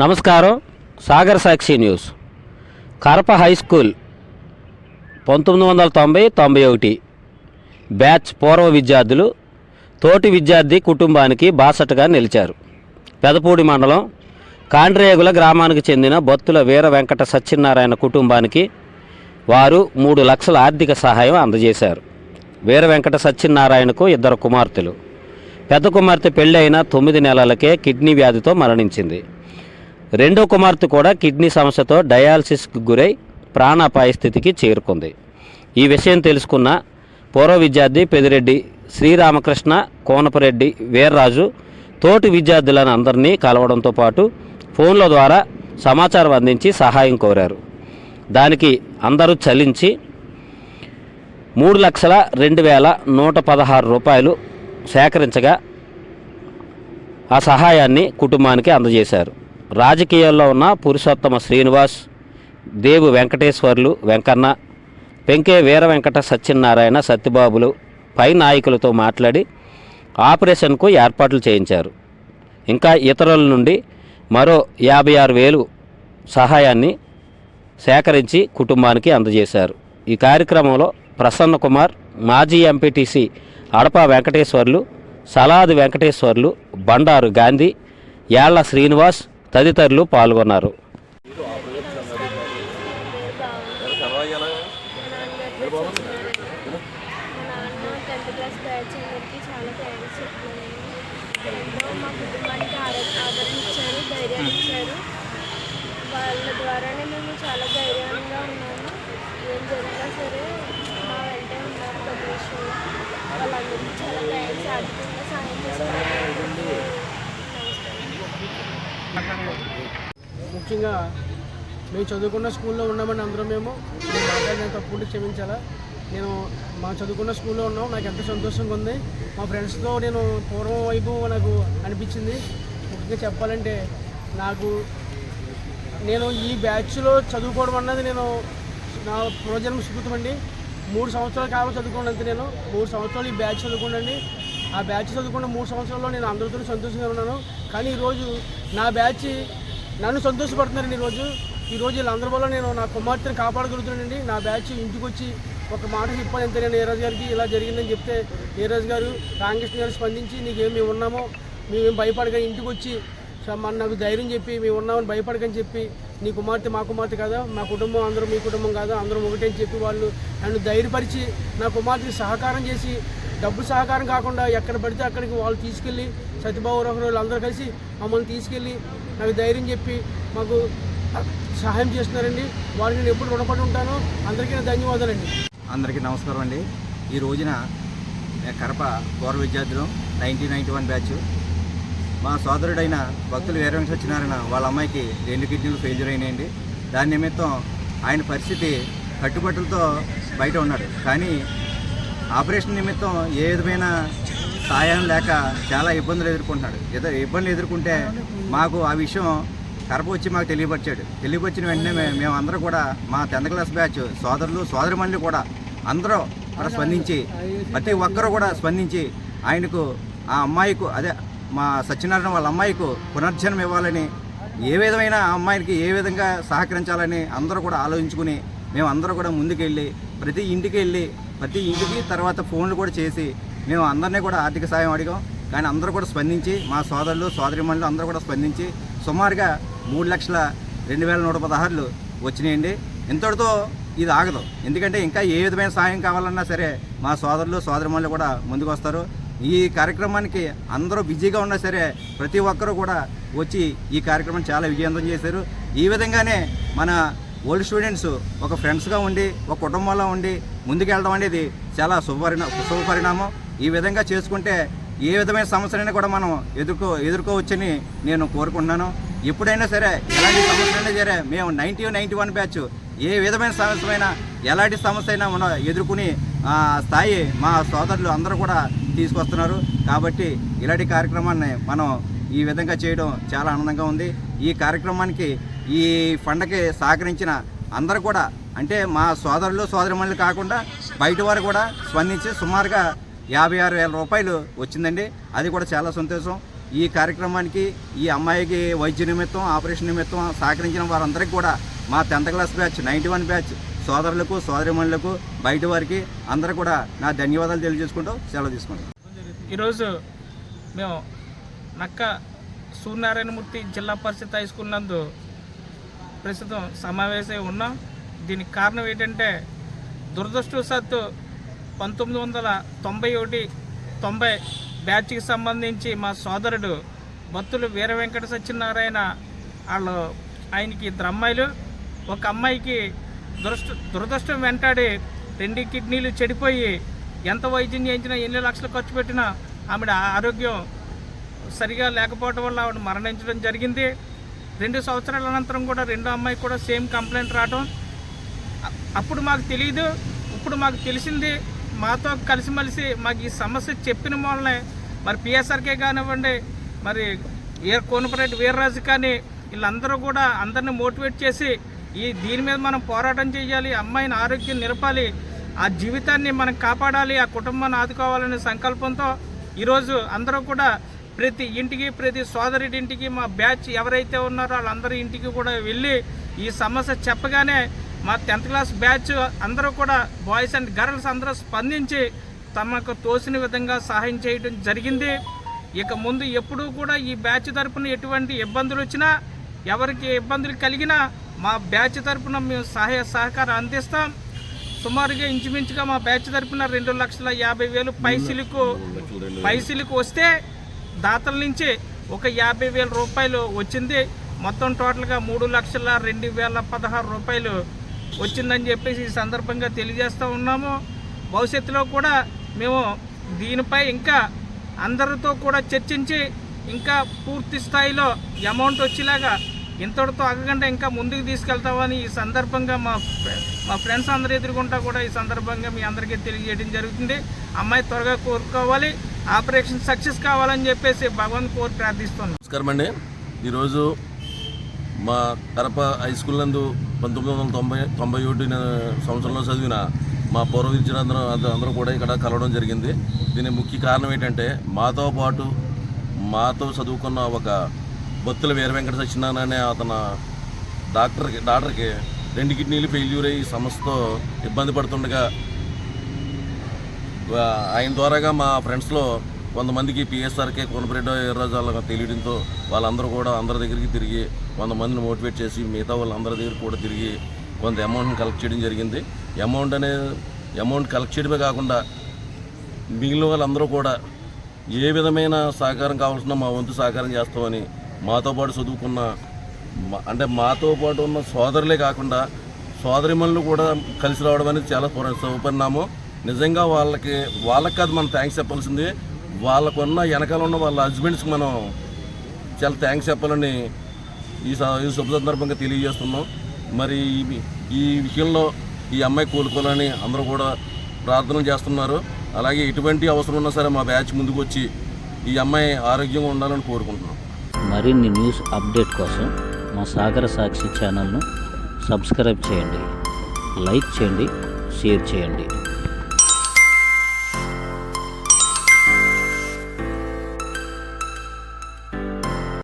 నమస్కారం Sagar Sakshi news. Karapa high school పంతొమ్మిది వందల తొంభై తొంభై ఒకటి. బ్యాచ్ పూర్వ విద్యార్థులు తోటి విద్యార్థి కుటుంబానికి బాసటగా నిలిచారు. పెదపూడి మండలం కాండ్రేగుల గ్రామానికి చెందిన బత్తుల వీర వెంకట సత్యనారాయణ కుటుంబానికి వారు మూడు లక్షల ఆర్థిక సహాయం అందజేశారు. వీర వెంకట సత్యనారాయణకు ఇద్దరు కుమార్తెలు. పెద్ద కుమార్తె పెళ్ళైన తొమ్మిది నెలలకే కిడ్నీ వ్యాధితో మరణించింది. రెండో కుమార్తె కూడా కిడ్నీ సమస్యతో డయాలసిస్కు గురై ప్రాణాపాయ స్థితికి చేరుకుంది. ఈ విషయం తెలుసుకున్న పూర్వ విద్యార్థి పెదిరెడ్డి శ్రీరామకృష్ణ కోనపరెడ్డి వీర్రాజు తోటి విద్యార్థులను అందరినీ కలవడంతో పాటు ఫోన్ల ద్వారా సమాచారం అందించి సహాయం కోరారు. దానికి అందరూ చలించి మూడు లక్షల రెండు వేల నూట పదహారు రూపాయలు సేకరించగా ఆ సహాయాన్ని కుటుంబానికి అందజేశారు. రాజకీయాల్లో ఉన్న పురుషోత్తమ శ్రీనివాస్ దేవు వెంకటేశ్వర్లు వెంకన్న పెంకే వీర వెంకట సత్యనారాయణ సత్యబాబులు పై నాయకులతో మాట్లాడి ఆపరేషన్కు ఏర్పాట్లు చేయించారు. ఇంకా ఇతరుల నుండి మరో యాభై ఆరు వేలు సహాయాన్ని సేకరించి కుటుంబానికి అందజేశారు. ఈ కార్యక్రమంలో ప్రసన్న కుమార్ మాజీ ఎంపీటీసీ అడప వెంకటేశ్వర్లు సలాది వెంకటేశ్వర్లు బండారు గాంధీ యాళ్ళ శ్రీనివాస్ తదితరులు పాల్గొన్నారు. మా టెన్త్ చాలా చెప్తున్నాను మా కుటుంబానికి ఆదరణ ఇచ్చారు ధైర్యాన్ని ఇచ్చారు వాళ్ళ ద్వారానే మేము చాలా ధైర్యంగా ఉన్నాము ఏం జరిగినా సరే మా వెంటే ఉన్నారు ప్రతి విషయంలో వాళ్ళందరికీ చాలా థ్యాంక్స్ ఆర్థికంగా సాయం చేస్తున్నారు ముఖ్యంగా మేము చదువుకున్న స్కూల్లో ఉన్నామని అందరం మేము. మాట్లాడిన తప్పుంటే క్షమించాలా? నేను మా చదువుకున్న స్కూల్లో ఉన్నాం. నాకు ఎంత సంతోషంగా ఉంది. మా ఫ్రెండ్స్తో నేను పూర్వం వైపు నాకు అనిపించింది. ముఖ్యంగా చెప్పాలంటే నాకు నేను ఈ బ్యాచ్లో చదువుకోవడం అన్నది నేను నా పూర్వజన్మ సుకృతం అండి. మూడు సంవత్సరాల కాలం చదువుకున్నంత నేను. మూడు సంవత్సరాలు ఈ బ్యాచ్ చదువుకోండి ఆ బ్యాచ్ చదువుకున్న మూడు సంవత్సరాల్లో నేను అందరితో సంతోషంగా ఉన్నాను. కానీ ఈరోజు నా బ్యాచ్ నన్ను సంతోషపడుతున్నారండి ఈరోజు ఈరోజు వీళ్ళందరి వల్ల నేను నా కుమార్తెను కాపాడగలుగుతున్నానండి. నా బ్యాచ్ ఇంటికి వచ్చి ఒక మాట చెప్పాను ఎంత నేను ఏరాజు గారికి ఇలా జరిగిందని చెప్తే ఏరాజు గారు రామకృష్ణ గారు స్పందించి నీకేం మేము ఉన్నామో మేమేం భయపడగా ఇంటికి వచ్చి మన నాకు ధైర్యం చెప్పి మేము ఉన్నామని భయపడకని చెప్పి నీ కుమార్తె మా కుమార్తె కాదా? మా కుటుంబం అందరూ మీ కుటుంబం కాదా? అందరం ఒకటే అని చెప్పి వాళ్ళు నన్ను ధైర్యపరిచి నా కుమార్తెకి సహకారం చేసి డబ్బు సహకారం కాకుండా ఎక్కడ పడితే అక్కడికి వాళ్ళు తీసుకెళ్ళి సత్యబాబు రోహన్ అందరూ కలిసి మమ్మల్ని తీసుకెళ్ళి నాకు ధైర్యం చెప్పి మాకు సహాయం చేస్తున్నారండి. వాళ్ళకి నేను ఎప్పుడు రుణపడి ఉంటాను. అందరికీ ధన్యవాదాలండి. అందరికీ నమస్కారం అండి. ఈ రోజున కడప గౌరవ విద్యార్థులు నైన్టీన్ నైంటీ వన్ బ్యాచ్. మా సోదరుడైన భక్తులు వేరే వెంకట సత్యనారాయణ వాళ్ళ అమ్మాయికి రెండు కిడ్నీలు ఫెయిల్యూర్ అయినాయండి. దాని నిమిత్తం ఆయన పరిస్థితి కట్టుబట్టలతో బయట ఉన్నాడు. కానీ ఆపరేషన్ నిమిత్తం ఏ విధమైన సాయం లేక చాలా ఇబ్బందులు ఎదుర్కొంటున్నాడు. ఏదో ఇబ్బందులు ఎదుర్కొంటే మాకు ఆ విషయం కరప వచ్చి మాకు తెలియపరిచాడు. తెలియపరిచిన వెంటనే మేము అందరూ కూడా మా టెన్త్ క్లాస్ బ్యాచ్ సోదరులు సోదరిమణులు కూడా అందరూ కూడా స్పందించి ప్రతి ఒక్కరూ కూడా స్పందించి ఆయనకు ఆ అమ్మాయికు అదే మా సత్యనారాయణ వాళ్ళ అమ్మాయికు పునర్జన్మ ఇవ్వాలని ఏ విధమైన ఆ అమ్మాయికి ఏ విధంగా సహకరించాలని అందరూ కూడా ఆలోచించుకుని మేము అందరూ కూడా ముందుకెళ్ళి ప్రతి ఇంటికి వెళ్ళి ప్రతి ఇంటికి తర్వాత ఫోన్లు కూడా చేసి మేము అందరినీ కూడా ఆర్థిక సాయం అడిగాం. కానీ అందరూ కూడా స్పందించి మా సోదరులు సోదరిమణులు అందరూ కూడా స్పందించి సుమారుగా మూడు లక్షల రెండు వేల నూట పదహారులు వచ్చినాయండి. ఇంతటితో ఇది ఆగదు. ఎందుకంటే ఇంకా ఏ విధమైన సాయం కావాలన్నా సరే మా సోదరులు సోదరిమణులు కూడా ముందుకు వస్తారు. ఈ కార్యక్రమానికి అందరూ బిజీగా ఉన్నా సరే ప్రతి ఒక్కరూ కూడా వచ్చి ఈ కార్యక్రమం చాలా విజయవంతం చేశారు. ఈ విధంగానే మన ఓల్డ్ స్టూడెంట్స్ ఒక ఫ్రెండ్స్గా ఉండి ఒక కుటుంబంలో ఉండి ముందుకెళ్ళడం అనేది చాలా శుభపరిణా శుభపరిణామం. ఈ విధంగా చేసుకుంటే ఏ విధమైన సమస్యలైనా కూడా మనం ఎదుర్కో ఎదుర్కోవచ్చని నేను కోరుకుంటున్నాను. ఎప్పుడైనా సరే ఎలాంటి సమస్యలైనా సరే మేము నైంటీ నైంటీ వన్ బ్యాచ్ ఏ విధమైన సమస్యమైనా ఎలాంటి సమస్య అయినా మనం ఎదుర్కొని స్థాయి మా సోదరులు అందరూ కూడా తీసుకొస్తున్నారు. కాబట్టి ఇలాంటి కార్యక్రమాన్ని మనం ఈ విధంగా చేయడం చాలా ఆనందంగా ఉంది. ఈ కార్యక్రమానికి ఈ పండగకి సహకరించిన అందరూ కూడా అంటే మా సోదరులు సోదరిమణులు కాకుండా బయట వారు కూడా స్పందించి సుమారుగా యాభై ఆరు వేల రూపాయలు వచ్చిందండి. అది కూడా చాలా సంతోషం. ఈ కార్యక్రమానికి ఈ అమ్మాయికి వైద్య నిమిత్తం ఆపరేషన్ నిమిత్తం సహకరించిన వారందరికీ కూడా మా tenth class batch ninety one batch సోదరులకు సోదరిమణులకు బయట వారికి అందరూ కూడా నా ధన్యవాదాలు తెలియజేసుకుంటూ సెలవు తీసుకుంటాం ఈరోజు మేము నక్క సూర్యనారాయణమూర్తి జిల్లా పరిషత్ హై స్కూల్ నందు ప్రస్తుతం సమావేశమై ఉన్నాం. దీనికి కారణం ఏంటంటే దురదృష్టవశాత్తు పంతొమ్మిది వందల తొంభై ఒకటి తొంభై బ్యాచ్కి సంబంధించి మా సోదరుడు భక్తులు వీర వెంకట సత్యనారాయణ వాళ్ళు ఆయనకి ఇద్దరు అమ్మాయిలు. ఒక అమ్మాయికి దురష్ట దురదృష్టం వెంటాడి రెండు కిడ్నీలు చెడిపోయి ఎంత వైద్యం చేయించినా ఎన్ని లక్షలు ఖర్చు పెట్టినా ఆమెడ ఆరోగ్యం సరిగా లేకపోవడం వల్ల ఆవిడ మరణించడం జరిగింది. రెండు సంవత్సరాల అనంతరం కూడా రెండో అమ్మాయి కూడా సేమ్ కంప్లైంట్ రావడం అప్పుడు మాకు తెలియదు ఇప్పుడు మాకు తెలిసింది మాతో కలిసిమెలిసి మాకు ఈ సమస్య చెప్పిన మూలనే మరి పిఎస్ఆర్కే కానివ్వండి మరి వీర కోనపరెడ్డి వీర్రాజు కానీ వీళ్ళందరూ కూడా అందరిని మోటివేట్ చేసి ఈ దీని మీద మనం పోరాటం చేయాలి అమ్మాయిని ఆరోగ్యం నిలపాలి ఆ జీవితాన్ని మనం కాపాడాలి ఆ కుటుంబాన్ని ఆదుకోవాలనే సంకల్పంతో ఈరోజు అందరూ కూడా ప్రతి ఇంటికి ప్రతి సోదరి ఇంటికి మా బ్యాచ్ ఎవరైతే ఉన్నారో వాళ్ళందరి ఇంటికి కూడా వెళ్ళి ఈ సమస్య చెప్పగానే మా టెన్త్ క్లాస్ బ్యాచ్ అందరూ కూడా బాయ్స్ అండ్ గర్ల్స్ అందరూ స్పందించి తమకు తోసిన విధంగా సహాయం చేయడం జరిగింది. ఇక ముందు ఎప్పుడూ కూడా ఈ బ్యాచ్ తరపున ఎటువంటి ఇబ్బందులు వచ్చినా ఎవరికి ఇబ్బందులు కలిగినా మా బ్యాచ్ తరపున మేము సహాయ సహకారం అందిస్తాం. సుమారుగా ఇంచుమించుగా మా బ్యాచ్ తరపున రెండు లక్షల యాభై వేలు పైసలకు పైసలకు వస్తే దాతల నుంచి ఒక యాభై వేల రూపాయలు వచ్చింది. మొత్తం టోటల్గా మూడు లక్షల రెండు వేల పదహారు రూపాయలు వచ్చిందని చెప్పేసి ఈ సందర్భంగా తెలియజేస్తూ ఉన్నాము. భవిష్యత్తులో కూడా మేము దీనిపై ఇంకా అందరితో కూడా చర్చించి ఇంకా పూర్తి స్థాయిలో అమౌంట్ వచ్చేలాగా ఇంతటితో ఆగకుండా ఇంకా ముందుకు తీసుకెళ్తామని ఈ సందర్భంగా మా మా ఫ్రెండ్స్ అందరు ఎదుర్కొంటా కూడా ఈ సందర్భంగా మీ అందరికీ తెలియజేయడం జరుగుతుంది. అమ్మాయి త్వరగా కోరుకోవాలి. ఆపరేషన్ సక్సెస్ కావాలని చెప్పేసి భగవంత్ కోరి ప్రార్థిస్తున్నాం. నమస్కారం అండి. ఈరోజు మా కడప హై స్కూల్ నందు పంతొమ్మిది వందల తొంభై తొంభై ఒకటి సంవత్సరంలో చదివిన మా పూర్వ విద్యార్థులు అందరూ కూడా ఇక్కడ కలవడం జరిగింది. దీని ముఖ్య కారణం ఏంటంటే మాతో పాటు మాతో చదువుకున్న ఒక బొత్తుల వీర వెంకట సత్యనారాయణ అనే అతను డాక్టర్కి డాక్టర్కి రెండు కిడ్నీలు ఫెయిల్యూర్ అయ్యి సమస్యతో ఇబ్బంది పడుతుండగా ఆయన ద్వారాగా మా ఫ్రెండ్స్లో కొంతమందికి పిఎస్ఆర్కే కొనపరెడ్డి ఎర్రరాజు వాళ్ళకి తెలియడంతో వాళ్ళందరూ కూడా అందరి దగ్గరికి తిరిగి కొంతమందిని మోటివేట్ చేసి మిగతా వాళ్ళందరి దగ్గర కూడా తిరిగి కొంత అమౌంట్ని కలెక్ట్ చేయడం జరిగింది. అమౌంట్ అనే అమౌంట్ కలెక్ట్ చేయడమే కాకుండా మిగిలిన వాళ్ళందరూ కూడా ఏ విధమైన సహకారం కావాల్సిన మా వంతు సహకారం చేస్తామని మాతో పాటు చదువుకున్న అంటే మాతో పాటు ఉన్న సోదరులే కాకుండా సోదరిమణులు కూడా కలిసి రావడం అనేది చాలా పుర- నిజంగా వాళ్ళకి వాళ్ళకి కాదు మనం థ్యాంక్స్ చెప్పాల్సింది వాళ్ళకున్న వెనకాల ఉన్న వాళ్ళ హస్బెండ్స్కి మనం చాలా థ్యాంక్స్ చెప్పాలని ఈ స- ఈ శుభ సందర్భంగా తెలియజేస్తున్నాం. మరి ఈ- ఈ విషయంలో ఈ అమ్మాయి కోలుకోవాలని అందరూ కూడా ప్రార్థన చేస్తున్నారు. అలాగే ఎటువంటి అవసరం ఉన్నా సరే మా బ్యాచ్ ముందుకు వచ్చి ఈ అమ్మాయి ఆరోగ్యంగా ఉండాలని కోరుకుంటున్నాం. మరిన్ని న్యూస్ అప్డేట్ కోసం మా సాగర సాక్షి ఛానల్ను సబ్స్క్రైబ్ చేయండి. లైక్ చేయండి షేర్ చేయండి.